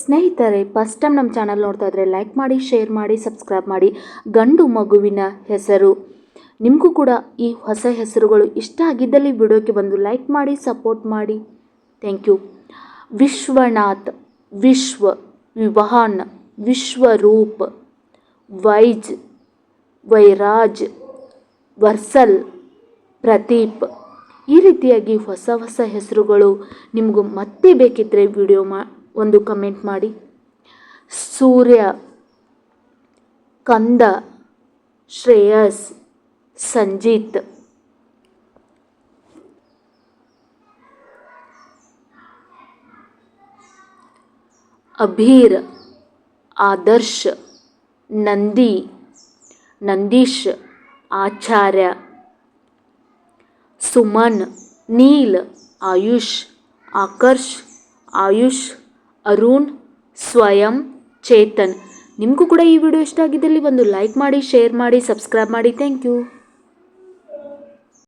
ಸ್ನೇಹಿತರೆ first time ನಮ್ಮ channel ನೋಡ್ತಾ ಇದ್ರೆ ಲೈಕ್ ಮಾಡಿ ಶೇರ್ ಮಾಡಿ ಸಬ್ಸ್ಕ್ರೈಬ್ ಮಾಡಿ. ಗಂಡು ಮಗುವಿನ ಹೆಸರು. ನಿಮಗೂ ಕೂಡ ಈ ಹೊಸ ಹೆಸರುಗಳು ಇಷ್ಟ ಆಗಿದ್ದಲ್ಲಿ ವಿಡಿಯೋಕ್ಕೆ ಬಂದು ಲೈಕ್ ಮಾಡಿ ಸಪೋರ್ಟ್ ಮಾಡಿ. ಥ್ಯಾಂಕ್ ಯು ವಿಶ್ವನಾಥ್, ವಿಶ್ವ ವಿವಾನ್ ವಿಶ್ವರೂಪ್, ವೈಜ್, ವೈರಾಜ್, ವರ್ಸಲ್, ಪ್ರದೀಪ್. ಈ ರೀತಿಯಾಗಿ ಹೊಸ ಹೊಸ ಹೆಸರುಗಳು ನಿಮಗೂ ಮತ್ತೆ ಬೇಕಿದ್ದರೆ ವಿಡಿಯೋ ಮಾ ಒಂದು ಕಮೆಂಟ್ ಮಾಡಿ. ಸೂರ್ಯ, ಕಂದ, ಶ್ರೇಯಸ್, ಸಂಜಿತ್. ಅಭೀರ್, ಆದರ್ಶ್, ನಂದಿ, ನಂದೀಶ್, ಆಚಾರ್ಯ. ಸುಮನ್, ನೀಲ್, ಆಯುಷ್, ಆಕರ್ಷ್, ಆಯುಷ್. ಅರುಣ್ ಸ್ವಯಂ ಚೇತನ್. ನಿಮಗೂ ಕೂಡ ಈ ವಿಡಿಯೋ ಇಷ್ಟ ಆಗಿದ್ದಲ್ಲಿ ಒಂದು ಲೈಕ್ ಮಾಡಿ ಶೇರ್ ಮಾಡಿ ಸಬ್ಸ್ಕ್ರೈಬ್ ಮಾಡಿ. Thank you